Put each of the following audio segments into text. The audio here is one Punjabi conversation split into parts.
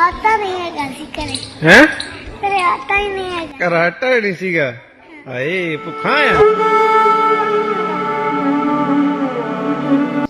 ਆਟਾ ਨਹੀਂ ਹੈਗਾ ਸੀ ਘਰੇ। ਹੈ? ਘਰੇ ਆਟਾ ਹੀ ਨਹੀਂ ਹੈਗਾ। ਕਰਾਟਾ ਹੀ ਨਹੀਂ ਸੀਗਾ। ਹਾਏ ਭੁੱਖਾ ਆ।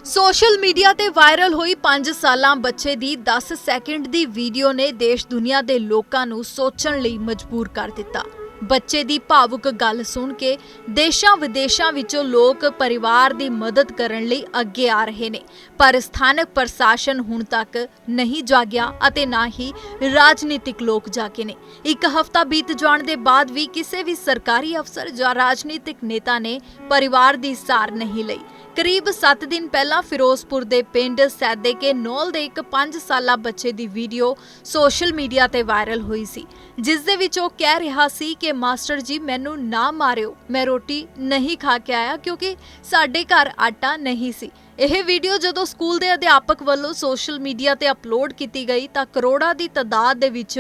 ਸੋਸ਼ਲ ਮੀਡੀਆ ਤੇ ਵਾਇਰਲ ਹੋਈ 5 ਸਾਲਾਂ ਬੱਚੇ ਦੀ 10 ਸੈਕਿੰਡ ਦੀ ਵੀਡੀਓ ਨੇ ਦੇਸ਼ ਦੁਨੀਆ ਦੇ ਲੋਕਾਂ ਨੂੰ ਸੋਚਣ ਲਈ ਮਜਬੂਰ ਕਰ ਦਿੱਤਾ। ਬੱਚੇ ਦੀ ਭਾਵੁਕ ਗੱਲ ਸੁਣ ਕੇ ਦੇਸ਼ਾਂ ਵਿਦੇਸ਼ਾਂ ਵਿੱਚੋਂ ਲੋਕ ਪਰਿਵਾਰ ਦੀ ਮਦਦ ਕਰਨ ਲਈ ਅੱਗੇ ਆ ਰਹੇ ਨੇ। ਪਰ ਸਥਾਨਕ ਪ੍ਰਸ਼ਾਸਨ ਹੁਣ ਤੱਕ ਨਹੀਂ ਜਾਗਿਆ ਅਤੇ ਨਾ ਹੀ ਰਾਜਨੀਤਿਕ ਲੋਕ ਜਾਗੇ ਨੇ। ਇੱਕ ਹਫ਼ਤਾ ਬੀਤ ਜਾਣ ਦੇ ਬਾਅਦ ਵੀ ਕਿਸੇ ਵੀ ਸਰਕਾਰੀ ਅਫਸਰ ਜਾਂ ਰਾਜਨੀਤਿਕ ਨੇਤਾ ਨੇ ਪਰਿਵਾਰ ਦੀ ਸਾਰ ਨਹੀਂ ਲਈ। ਕਰੀਬ 7 ਦਿਨ ਪਹਿਲਾਂ ਫਿਰੋਜ਼ਪੁਰ ਦੇ ਪਿੰਡ ਸੈਦੇ ਕੇ ਨੌਲ ਦੇ ਇੱਕ 5 ਸਾਲਾ ਬੱਚੇ ਦੀ ਵੀਡੀਓ ਸੋਸ਼ਲ ਮੀਡੀਆ ਤੇ ਵਾਇਰਲ ਹੋਈ ਸੀ, ਜਿਸ ਦੇ ਵਿੱਚ ਉਹ ਕਹਿ ਰਿਹਾ ਸੀ ਕਿ, ਮਾਸਟਰ ਜੀ, ਮੈਨੂੰ ਨਾ ਮਾਰਿਓ। ਮੈਂ ਰੋਟੀ ਨਹੀਂ ਖਾ ਕੇ ਆਇਆ ਕਿਉਂਕਿ ਸਾਡੇ ਘਰ ਆਟਾ ਨਹੀਂ ਸੀ। ਇਹ ਵੀਡੀਓ ਜਦੋਂ ਸਕੂਲ ਦੇ ਅਧਿਆਪਕ ਵੱਲੋਂ ਸੋਸ਼ਲ ਮੀਡੀਆ ਤੇ ਅਪਲੋਡ ਕੀਤੀ ਗਈ ਤਾਂ ਕਰੋੜਾਂ ਦੀ ਤਾਦਾਦ ਦੇ ਵਿੱਚ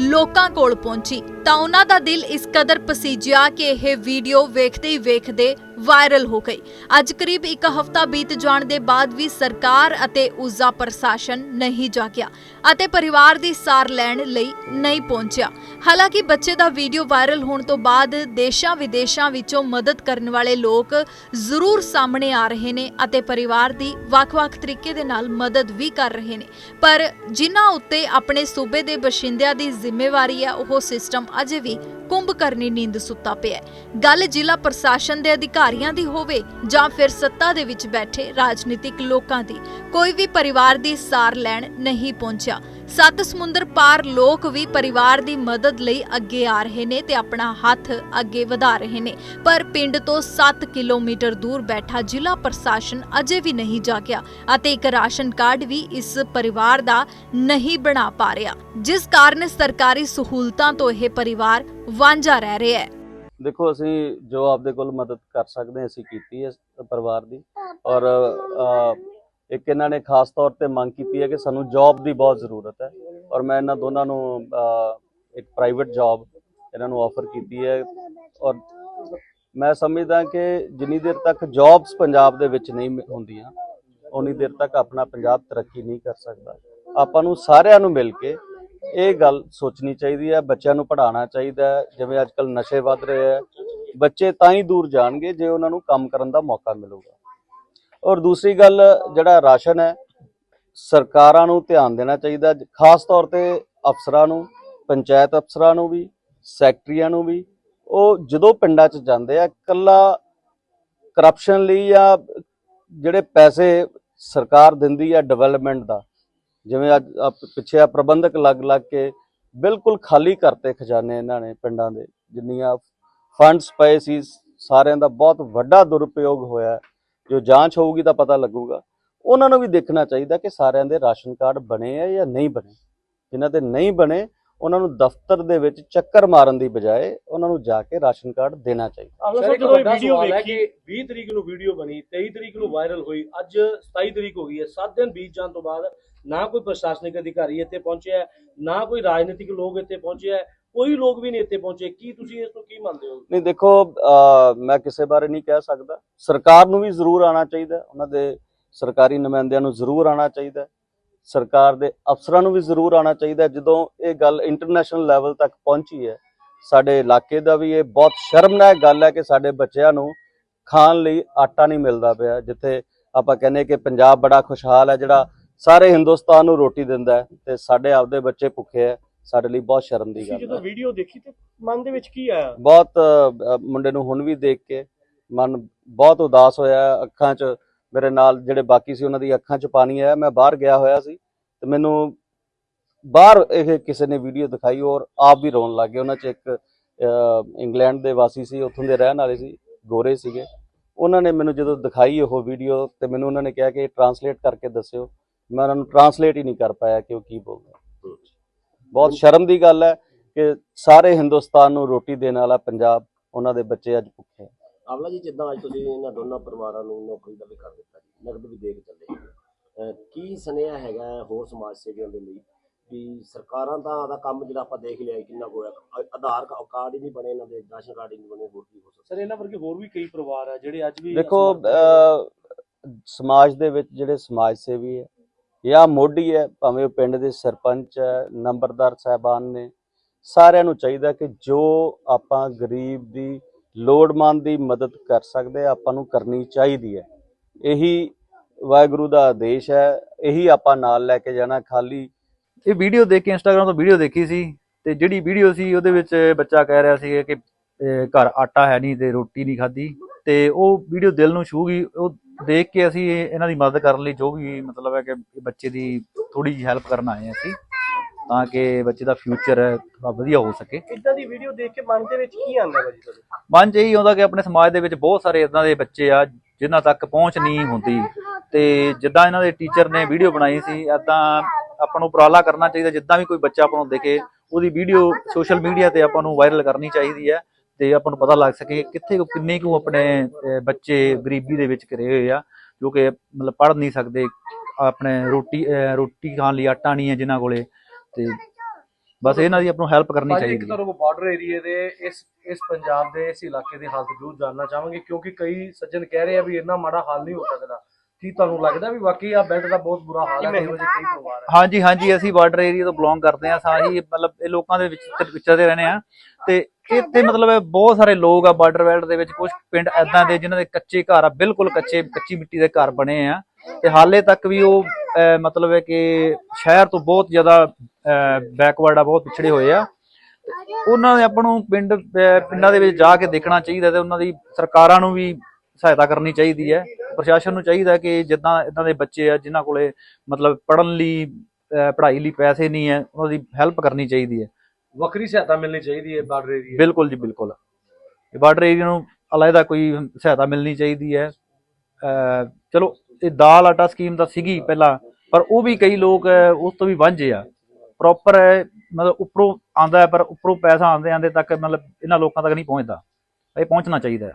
ਲੋਕਾਂ ਕੋਲ ਪਹੁੰਚੀ। ਤਾਂ ਉਹਨਾਂ ਦਾ ਦਿਲ ਇਸ ਕਦਰ ਪਸੀਜਿਆ ਕਿ ਇਹ ਵੀਡੀਓ ਵੇਖਦੇ ਹੀ ਵੇਖਦੇ ਵਾਇਰਲ ਹੋ ਗਈ। ਅੱਜ ਕਰੀਬ ਇੱਕ ਹਫ਼ਤਾ ਬੀਤ ਜਾਣ ਦੇ ਬਾਅਦ ਵੀ ਸਰਕਾਰ ਅਤੇ ਉਸਦਾ ਪ੍ਰਸ਼ਾਸਨ ਨਹੀਂ ਜਾਗਿਆ। ਅਤੇ ਪਰਿਵਾਰ ਦੀ ਸਾਰ ਲੈਣ ਲਈ ਨਹੀਂ ਪਹੁੰਚਿਆ। ਹਾਲਾਂਕਿ ਬੱਚੇ ਦਾ ਵੀਡੀਓ ਵਾਇਰਲ ਹੋਣ ਤੋਂ ਬਾਅਦ ਦੇਸ਼ਾਂ ਵਿਦੇਸ਼ਾਂ ਵਿੱਚੋਂ ਮਦਦ ਕਰਨ ਵਾਲੇ ਲੋਕ ਜ਼ਰੂਰ ਸਾਹਮਣੇ ਆ ਰਹੇ ਨੇ ਅਤੇ ਪਰਿਵਾਰ ਦੀ ਵੱਖ-ਵੱਖ ਤਰੀਕੇ ਦੇ ਨਾਲ ਮਦਦ ਵੀ ਕਰ ਰਹੇ ਨੇ। ਪਰ ਜਿਨ੍ਹਾਂ ਉੱਤੇ ਆਪਣੇ ਸੂਬੇ ਦੇ ਬਸ਼ਿੰਦਿਆਂ ਦੀ ਜ਼ਿੰਮੇਵਾਰੀ ਹੈ, ਉਹ ਸਿਸਟਮ ਅਜੇ ਵੀ ਕੁੰਭ ਕਰਨੀ ਨੀਂਦ ਸੁੱਤਾ ਪਿਆ ਹੈ। ਗੱਲ ਜ਼ਿਲ੍ਹਾ ਪ੍ਰਸ਼ਾਸਨ ਦੇ ਅਧਿਕਾਰੀਆਂ ਦੀ ਹੋਵੇ ਜਾਂ ਫਿਰ ਸੱਤਾ ਦੇ ਵਿੱਚ ਬੈਠੇ ਰਾਜਨੀਤਿਕ ਲੋਕਾਂ ਦੀ, ਕੋਈ ਵੀ ਪਰਿਵਾਰ ਦੀ ਸਾਰ ਲੈਣ ਨਹੀਂ ਪਹੁੰਚਿਆ। ਸੱਤ ਸਮੁੰਦਰ ਪਾਰ ਲੋਕ ਵੀ ਪਰਿਵਾਰ ਦੀ ਮਦਦ ਲਈ ਅੱਗੇ ਆ ਰਹੇ ਨੇ ਤੇ ਆਪਣਾ ਹੱਥ ਅੱਗੇ ਵਧਾ ਰਹੇ ਨੇ। ਪਰ ਪਿੰਡ ਤੋਂ 7 ਕਿਲੋਮੀਟਰ ਦੂਰ ਬੈਠਾ ਜ਼ਿਲ੍ਹਾ ਪ੍ਰਸ਼ਾਸਨ ਅਜੇ ਵੀ ਨਹੀਂ ਜਾਗਿਆ ਅਤੇ ਇੱਕ ਰਾਸ਼ਨ ਕਾਰਡ ਵੀ ਇਸ ਪਰਿਵਾਰ ਦਾ ਨਹੀਂ ਬਣਾ ਪਾ ਰਿਹਾ, ਜਿਸ ਕਾਰਨ ਸਰਕਾਰੀ ਸਹੂਲਤਾਂ ਤੋਂ ਇਹ ਪਰਿਵਾਰ ਵਾਂਝਾ ਰਹਿ ਰਿਹਾ ਹੈ। ਦੇਖੋ, ਅਸੀਂ ਜੋ ਆਪਦੇ ਕੋਲ ਮਦਦ ਕਰ ਸਕਦੇ ਅਸੀਂ ਕੀਤੀ ਹੈ ਪਰਿਵਾਰ ਦੀ। ਔਰ ਇੱਕ ਇਹਨਾਂ ਨੇ ਖਾਸ ਤੌਰ ਤੇ ਮੰਗ ਕੀਤੀ ਹੈ ਕਿ ਸਾਨੂੰ ਜੌਬ ਦੀ ਬਹੁਤ ਜ਼ਰੂਰਤ ਹੈ ਔਰ ਮੈਂ ਇਹਨਾਂ ਦੋਨਾਂ ਨੂੰ ਇੱਕ ਪ੍ਰਾਈਵੇਟ ਜੌਬ ਇਹਨਾਂ ਨੂੰ ਆਫਰ ਕੀਤੀ ਹੈ ਔਰ ਮੈਂ ਸਮਝਦਾ ਕਿ ਜਿੰਨੀ ਦੇਰ ਤੱਕ ਜੌਬਸ ਪੰਜਾਬ ਦੇ ਵਿੱਚ ਨਹੀਂ ਹੁੰਦੀਆਂ ਉਨੀ ਦੇਰ ਤੱਕ ਆਪਣਾ ਪੰਜਾਬ ਤਰੱਕੀ ਨਹੀਂ ਕਰ ਸਕਦਾ। ਆਪਾਂ ਨੂੰ ਸਾਰਿਆਂ ਨੂੰ ਮਿਲ ਕੇ ਇਹ ਗੱਲ ਸੋਚਣੀ ਚਾਹੀਦੀ ਹੈ, ਬੱਚਿਆਂ ਨੂੰ ਪੜ੍ਹਾਉਣਾ ਚਾਹੀਦਾ ਹੈ, ਜਿਵੇਂ ਅੱਜ ਕੱਲ ਨਸ਼ੇ ਵੱਧ ਰਹੇ ਹੈ, ਬੱਚੇ ਤਾਂ ਹੀ ਦੂਰ ਜਾਣਗੇ ਜੇ ਉਹਨਾਂ ਨੂੰ ਕੰਮ ਕਰਨ ਦਾ ਮੌਕਾ ਮਿਲੂਗਾ। ਔਰ ਦੂਸਰੀ ਗੱਲ, ਜਿਹੜਾ ਰਾਸ਼ਨ ਹੈ, ਸਰਕਾਰਾਂ ਨੂੰ ਧਿਆਨ ਦੇਣਾ ਚਾਹੀਦਾ, ਖਾਸ ਤੌਰ ਤੇ ਅਫਸਰਾਂ ਨੂੰ, ਪੰਚਾਇਤ ਅਫਸਰਾਂ ਨੂੰ ਵੀ, ਸੈਕਟਰੀਆਂ ਨੂੰ ਵੀ। ਉਹ ਜਦੋਂ ਪਿੰਡਾਂ 'ਚ ਜਾਂਦੇ ਆ ਕੱਲਾ ਕਰਪਸ਼ਨ ਲਈ ਜਾਂ ਜਿਹੜੇ ਪੈਸੇ ਸਰਕਾਰ ਦਿੰਦੀ ਹੈ ਡਿਵੈਲਪਮੈਂਟ ਦਾ, ਜਿਵੇਂ ਅੱਜ ਆਹ ਪਿੱਛੇ ਆ ਪ੍ਰਬੰਧਕ ਲੱਗ ਲੱਗ ਕੇ ਬਿਲਕੁਲ ਖਾਲੀ ਕਰਤੇ ਖਜ਼ਾਨੇ ਇਹਨਾਂ ਨੇ ਪਿੰਡਾਂ ਦੇ, ਜਿੰਨੀਆਂ ਫੰਡਸ ਪਏ ਸੀ, ਸਾਰਿਆਂ ਦਾ ਬਹੁਤ ਵੱਡਾ ਦੁਰਪਯੋਗ ਹੋਇਆ। ਜੋ ਜਾਂਚ ਹੋਊਗੀ ਤਾਂ ਪਤਾ ਲੱਗੂਗਾ। ਉਹਨਾਂ ਨੂੰ ਵੀ ਦੇਖਣਾ ਚਾਹੀਦਾ ਕਿ ਸਾਰਿਆਂ ਦੇ ਰਾਸ਼ਨ ਕਾਰਡ ਬਣੇ ਆ ਜਾਂ ਨਹੀਂ ਬਣੇ। ਜਿਨ੍ਹਾਂ ਦੇ ਨਹੀਂ ਬਣੇ ਉਹਨਾਂ ਨੂੰ ਦਫ਼ਤਰ ਦੇ ਵਿੱਚ ਚੱਕਰ ਮਾਰਨ ਦੀ ਬਜਾਏ ਉਹਨਾਂ ਨੂੰ ਜਾ ਕੇ ਰਾਸ਼ਨ ਕਾਰਡ ਦੇਣਾ ਚਾਹੀਦਾ। ਸਰ ਸਾਹਿਬ ਇੱਕ ਜਦੋਂ ਇਹ ਵੱਡਾ ਵੀਡੀਓ ਸਵਾਲ ਹੈ ਵੇਖੀ। ਕਿ 20 ਤਰੀਕ ਨੂੰ ਵੀਡੀਓ ਬਣੀ 23 ਤਰੀਕ ਨੂੰ ਵਾਇਰਲ ਹੋਈ ਅੱਜ 27 ਤਰੀਕ ਹੋ ਗਈ ਹੈ। 7 ਦਿਨ ਬੀਤ ਜਾਣ ਤੋਂ ਬਾਅਦ ਨਾ ਕੋਈ ਪ੍ਰਸ਼ਾਸਨਿਕ ਅਧਿਕਾਰੀ ਇੱਥੇ ਪਹੁੰਚਿਆ ਨਾ ਕੋਈ ਰਾਜਨੀਤਿਕ ਲੋਕ ਇੱਥੇ ਪਹੁੰਚੇ ਹੈ ਕੋਈ ਲੋਕ ਵੀ ਨਹੀਂ ਇੱਥੇ ਪਹੁੰਚੇ। ਕੀ ਤੁਸੀਂ ਇਸ ਨੂੰ ਕੀ ਮੰਨਦੇ ਹੋ? ਨਹੀਂ, ਦੇਖੋ ਮੈਂ ਕਿਸੇ ਬਾਰੇ ਨਹੀਂ ਕਹਿ ਸਕਦਾ। ਸਰਕਾਰ ਨੂੰ ਵੀ ਜ਼ਰੂਰ ਆਉਣਾ ਚਾਹੀਦਾ ਉਹਨਾਂ ਦੇ ਸਰਕਾਰੀ ਨੁਮਾਇੰਦਿਆਂ ਨੂੰ ਜ਼ਰੂਰ ਆਉਣਾ ਚਾਹੀਦਾ ਸਰਕਾਰ ਦੇ ਅਫਸਰਾਂ ਨੂੰ ਵੀ ਜ਼ਰੂਰ ਆਉਣਾ ਚਾਹੀਦਾ ਜਦੋਂ ਇਹ ਗੱਲ ਇੰਟਰਨੈਸ਼ਨਲ ਲੈਵਲ ਤੱਕ ਪਹੁੰਚੀ ਹੈ, ਸਾਡੇ ਇਲਾਕੇ ਦਾ ਵੀ ਇਹ ਬਹੁਤ ਸ਼ਰਮਨਾਕ ਗੱਲ ਹੈ ਕਿ ਸਾਡੇ ਬੱਚਿਆਂ ਨੂੰ ਖਾਣ ਲਈ ਆਟਾ ਨਹੀਂ ਮਿਲਦਾ ਪਿਆ, ਜਿੱਥੇ ਆਪਾਂ ਕਹਿੰਦੇ ਕਿ ਪੰਜਾਬ ਬੜਾ ਖੁਸ਼ਹਾਲ ਹੈ, ਜਿਹੜਾ ਸਾਰੇ ਹਿੰਦੁਸਤਾਨ ਨੂੰ ਰੋਟੀ ਦਿੰਦਾ ਹੈ ਤੇ ਸਾਡੇ ਆਪਦੇ ਬੱਚੇ ਭੁੱਖੇ ਹੈ। ਸਾਡੇ ਲਈ ਬਹੁਤ ਸ਼ਰਮ ਦੀ ਤੁਸੀਂ ਗੱਲ ਜਦੋਂ ਹੈ। ਵੀਡੀਓ ਦੇਖੀ ਤੇ ਮਨ ਦੇ ਵਿੱਚ ਕੀ ਆਇਆ? ਬਹੁਤ ਅ, ਮੁੰਡੇ ਨੂੰ ਹੁਣ ਵੀ ਦੇਖ ਕੇ ਮਨ ਬਹੁਤ ਉਦਾਸ ਹੋਇਆ। ਅੱਖਾਂ 'ਚ ਮੇਰੇ ਨਾਲ ਜਿਹੜੇ ਬਾਕੀ ਸੀ ਉਹਨਾਂ ਦੀ ਅੱਖਾਂ 'ਚ ਪਾਣੀ ਆਇਆ। ਮੈਂ ਬਾਹਰ ਗਿਆ ਹੋਇਆ ਸੀ ਤੇ ਮੈਨੂੰ ਬਾਹਰ ਇਹ ਕਿਸੇ ਨੇ ਵੀਡੀਓ ਦਿਖਾਈ ਔਰ ਆਪ ਵੀ ਰੋਣ ਲੱਗ ਗਏ। ਉਹਨਾਂ 'ਚ ਇੱਕ ਅ, ਇੰਗਲੈਂਡ ਦੇ ਵਾਸੀ ਸੀ ਉੱਥੋਂ ਦੇ ਰਹਿਣ ਵਾਲੇ ਸੀ ਗੋਰੇ ਸੀਗੇ। ਉਹਨਾਂ ਨੇ ਮੈਨੂੰ ਜਦੋਂ ਦਿਖਾਈ ਉਹ ਵੀਡੀਓ ਤੇ ਮੈਨੂੰ ਉਹਨਾਂ ਨੇ ਕਿਹਾ ਕਿ ਟਰਾਂਸਲੇਟ ਕਰਕੇ ਦੱਸਿਓ। ਮੈਂ ਉਹਨਾਂ ਨੂੰ ਟਰਾਂਸਲੇਟ ਹੀ ਨਹੀਂ ਕਰ ਪਾਇਆ ਕਿ ਉਹ ਕੀ ਬੋਲਦਾ। ਬਹੁਤ ਸ਼ਰਮ ਦੀ ਗੱਲ ਹੈ ਕਿ ਸਾਰੇ ਹਿੰਦੁਸਤਾਨ ਨੂੰ ਰੋਟੀ ਦੇਣ ਵਾਲਾ ਪੰਜਾਬ ਉਹਨਾਂ ਦੇ ਬੱਚੇ ਅੱਜ ਭੁੱਖੇ ਆਵਲਾ ਜੀ ਜਿੱਦਾਂ ਅੱਜ ਤੁਸੀਂ ਇਹਨਾਂ ਦੋਨਾਂ ਪਰਿਵਾਰਾਂ ਨੂੰ ਨੌਕਰੀ ਦਾ ਵੀ ਕਰ ਦਿੱਤਾ ਜੀ ਨਗਦ ਵੀ ਦੇ ਕੇ ਚੱਲੇ ਕੀ ਸੁਨੇਹਾ ਹੈਗਾ ਹੋਰ ਸਮਾਜ ਸੇਵੀਆਂ ਦੇ ਲਈ ਵੀ ਸਰਕਾਰਾਂ ਦਾ ਦਾ ਕੰਮ ਜਿਹੜਾ ਆਪਾਂ ਦੇਖ ਲਿਆ ਕਿੰਨਾ ਕੁ ਹੋਇਆ? ਆਧਾਰ ਕਾ- ਕਾਰਡ ਹੀ ਨਹੀਂ ਬਣੇ ਇਹਨਾਂ ਦੇ ਰਾਸ਼ਨ ਕਾਰਡ ਹੀ ਨਹੀਂ ਬਣੇ ਹੋਰ ਕੀ ਹੋ ਸਕਦਾ? ਸਰ ਇਹਨਾਂ ਵਰਗੇ ਹੋਰ ਵੀ ਕਈ ਪਰਿਵਾਰ ਆ ਜਿਹੜੇ ਅੱਜ ਵੀ ਦੇਖੋ ਸਮਾਜ ਦੇ ਵਿੱਚ ਜਿਹੜੇ ਸਮਾਜ ਸੇਵੀ ਹੈ ਜਾਂ ਮੋਢੀ ਹੈ, ਭਾਵੇਂ ਉਹ ਪਿੰਡ ਦੇ ਸਰਪੰਚ ਹੈ, ਨੰਬਰਦਾਰ ਸਾਹਿਬਾਨ ਨੇ, ਸਾਰਿਆਂ ਨੂੰ ਚਾਹੀਦਾ ਕਿ ਜੋ ਆਪਾਂ ਗਰੀਬ ਦੀ ਲੋੜਮੰਦ ਦੀ ਮਦਦ ਕਰ ਸਕਦੇ ਆਪਾਂ ਨੂੰ ਕਰਨੀ ਚਾਹੀਦੀ ਹੈ। ਇਹੀ ਵਾਹਿਗੁਰੂ ਦਾ ਆਦੇਸ਼ ਹੈ, ਇਹੀ ਆਪਾਂ ਨਾਲ ਲੈ ਕੇ ਜਾਣਾ ਖਾਲੀ। ਇਹ ਵੀਡੀਓ ਦੇਖ ਕੇ ਇੰਸਟਾਗ੍ਰam ਤੋਂ ਵੀਡੀਓ ਦੇਖੀ ਸੀ ਤੇ ਜਿਹੜੀ ਵੀਡੀਓ ਸੀ ਉਹਦੇ ਵਿੱਚ ਬੱਚਾ ਕਹਿ ਰਿਹਾ ਸੀ ਕਿ ਘਰ ਆਟਾ ਹੈ ਨਹੀਂ ਤੇ ਰੋਟੀ ਨਹੀਂ ਖਾਧੀ। ਤੇ ਉਹ ਵੀਡੀਓ ਦਿਲ ਨੂੰ ਛੂ ਗਈ ਉਹ ਦੇਖ ਕੇ ਅਸੀਂ ਇਹ- ਇਹਨਾਂ ਦੀ ਮਦਦ ਕਰਨ ਲਈ ਜੋ ਵੀ ਮਤਲਬ ਹੈ ਕਿ ਬੱਚੇ ਦੀ ਥੋੜੀ ਜਿਹੀ ਹੈਲਪ ਕਰਨ ਆਏ ਹਾਂ ਅਸੀਂ ਤਾਂ ਕਿ ਬੱਚੇ ਦਾ ਫਿਊਚਰ ਥੋੜਾ ਵਧੀਆ ਹੋ ਸਕੇ। ਇਦਾਂ ਦੀ ਵੀਡੀਓ ਦੇਖ ਕੇ ਮਨ ਦੇ ਵਿੱਚ ਕੀ ਆਉਂਦਾ ਭਾਜੀ ਤੁਹਾਡੇ? ਮਨ 'ਚ ਇਹੀ ਆਉਂਦਾ ਕਿ ਆਪਣੇ ਸਮਾਜ ਦੇ ਵਿੱਚ ਬਹੁਤ ਸਾਰੇ ਇਦਾਂ ਦੇ ਬੱਚੇ ਆ ਜਿਨ੍ਹਾਂ ਤੱਕ ਪਹੁੰਚ ਨਹੀਂ ਹੁੰਦੀ। ਤੇ ਜਿੱਦਾਂ ਇਹਨਾਂ ਦੇ ਟੀਚਰ ਨੇ ਵੀਡੀਓ ਬਣਾਈ ਸੀ ਏਦਾਂ ਆਪਾਂ ਨੂੰ ਉਪਰਾਲਾ ਕਰਨਾ ਚਾਹੀਦਾ। ਜਿੱਦਾਂ ਵੀ ਕੋਈ ਬੱਚਾ ਆਪਾਂ ਨੂੰ ਦੇਖੇ ਉਹਦੀ ਵੀਡੀਓ ਸੋਸ਼ਲ ਮੀਡੀਆ ਤੇ ਆਪਾਂ ਨੂੰ ਵਾਇਰਲ ਕਰਨੀ ਚਾਹੀਦੀ ਹੈ। ਤੇ ਆਪਾਂ ਨੂੰ ਪਤਾ ਲੱਗ ਸਕੇ ਕਿੱਥੇ ਕੁ- ਕਿੰਨੇ ਕੁ ਆਪਣੇ ਬੱਚੇ ਗਰੀਬੀ ਦੇ ਵਿੱਚ ਘਿਰੇ ਹੋਏ ਆ ਜੋ ਕਿ ਮਤਲਬ ਪੜ੍ਹ ਨਹੀਂ ਸਕਦੇ ਆਪਣੇ ਰੋਟੀ ਰੋਟੀ ਖਾਣ ਲਈ ਆਟਾ ਨਹੀਂ ਹੈ ਜਿਨ੍ਹਾਂ ਕੋਲੇ ਤੇ ਬਸ ਇਹਨਾਂ ਦੀ ਆਪਾਂ ਨੂੰ ਹੈਲਪ ਕਰਨੀ ਇੱਕ ਚਾਹੀਦੀ ਹੈ। ਤੁਹਾਨੂੰ ਬਾਰਡਰ ਏਰੀਏ ਦੇ ਇਸ ਇਸ ਪੰਜਾਬ ਦੇ ਇਸ ਇਲਾਕੇ ਦੀ ਹਾਲਤ ਜ਼ਰੂਰ ਜਾਨਣਾ ਚਾਹਾਂਗੇ ਕਿਉਂਕਿ ਕਈ ਸੱਜਣ ਕਹਿ ਰਹੇ ਆ ਵੀ ਇੰਨਾ ਮਾੜਾ ਹਾਲ ਨਹੀਂ ਹੋ ਸਕਦਾ। ਕੀ ਤੁਹਾਨੂੰ ਲੱਗਦਾ ਵੀ ਵਾਕਈ ਆ ਬੈਲਟ ਦਾ ਬਹੁਤ ਬੁਰਾ ਹਾਲ ਹੈ ਇਹੋ ਜਿਹੇ ਕਈ ਪਰਿਵਾਰ ਹੈ? ਹਾਂਜੀ ਹਾਂਜੀ ਅਸੀਂ ਬਾਰਡਰ ਏਰੀਆ ਤੋਂ ਬਿਲੋਂਗ ਕਰਦੇ ਹਾਂ ਸਾਰੀ ਮਤਲਬ ਇਹ ਲੋਕਾਂ ਦੇ ਵਿੱਚ ਵਿਚਰਦੇ ਰਹਿੰਦੇ ਆ ਤੇ ਇੱਥੇ ਮਤਲਬ ਬਹੁਤ ਸਾਰੇ ਲੋਕ ਆ ਬਾਰਡਰ ਬੈਲਟ ਦੇ ਵਿੱਚ ਕੁਝ ਪਿੰਡ ਐਦਾਂ ਦੇ ਜਿਨ੍ਹਾਂ ਦੇ ਕੱਚੇ ਘਰ ਆ ਬਿਲਕੁਲ ਕੱਚੇ ਕੱਚੀ ਮਿੱਟੀ ਦੇ ਘਰ ਬਣੇ ਆ। ਤੇ ਹਾਲੇ ਤੱਕ ਵੀ ਉਹ ਮਤਲਬ ਹੈ ਕਿ ਸ਼ਹਿਰ ਤੋਂ ਬਹੁਤ ਜ਼ਿਆਦਾ ਬੈਕਵਰਡ ਆ ਬਹੁਤ ਪਿਛੜੇ ਹੋਏ ਆ। ਉਹਨਾਂ ਦੇ ਆਪਾਂ ਨੂੰ ਪਿੰਡ ਪਿੰਡਾਂ ਦੇ ਵਿੱਚ ਜਾ ਕੇ ਦੇਖਣਾ ਚਾਹੀਦਾ ਤੇ ਉਹਨਾਂ ਦੀ ਸਰਕਾਰਾਂ ਨੂੰ ਵੀ ਸਹਾਇਤਾ ਕਰਨੀ ਚਾਹੀਦੀ ਹੈ। ਪ੍ਰਸ਼ਾਸਨ ਨੂੰ ਚਾਹੀਦਾ ਕਿ ਜਿੱਦਾਂ ਇਦਾਂ ਦੇ ਬੱਚੇ ਆ ਜਿਨ੍ਹਾਂ ਕੋਲੇ ਮਤਲਬ ਪੜਨ ਲਈ ਪੜ੍ਹਾਈ ਲਈ ਪੈਸੇ ਨਹੀਂ ਹੈ ਉਹਨਾਂ ਦੀ ਹੈਲਪ ਕਰਨੀ ਚਾਹੀਦੀ ਹੈ। ਵੱਖਰੀ ਸਹਾਇਤਾ ਮਿਲਣੀ ਚਾਹੀਦੀ ਹੈ ਬਾਰਡਰ ਏਰੀਏ ਬਿਲਕੁਲ ਜੀ ਬਿਲਕੁਲ। ਇਹ ਬਾਰਡਰ ਏਰੀਆ ਨੂੰ ਅਲਾਇਦਾ ਕੋਈ ਸਹਾਇਤਾ ਮਿਲਣੀ ਚਾਹੀਦੀ ਹੈ। ਚਲੋ ਇਹ ਦਾਲ ਆਟਾ ਸਕੀਮ ਤਾਂ ਸੀਗੀ ਪਹਿਲਾਂ ਪਰ ਉਹ ਵੀ ਕਈ ਲੋਕ ਉਸ ਤੋਂ ਵੀ ਵਾਂਝੇ ਆ। ਪ੍ਰੋਪਰ ਮਤਲਬ ਉੱਪਰੋਂ ਆਂਦਾ ਹੈ ਪਰ ਉੱਪਰੋਂ ਪੈਸਾ ਆਂਦੇ ਆਂਦੇ ਤੱਕ ਮਤਲਬ ਇਹਨਾਂ ਲੋਕਾਂ ਤੱਕ ਨਹੀਂ ਪਹੁੰਚਦਾ। ਇਹ ਪਹੁੰਚਣਾ ਚਾਹੀਦਾ ਹੈ।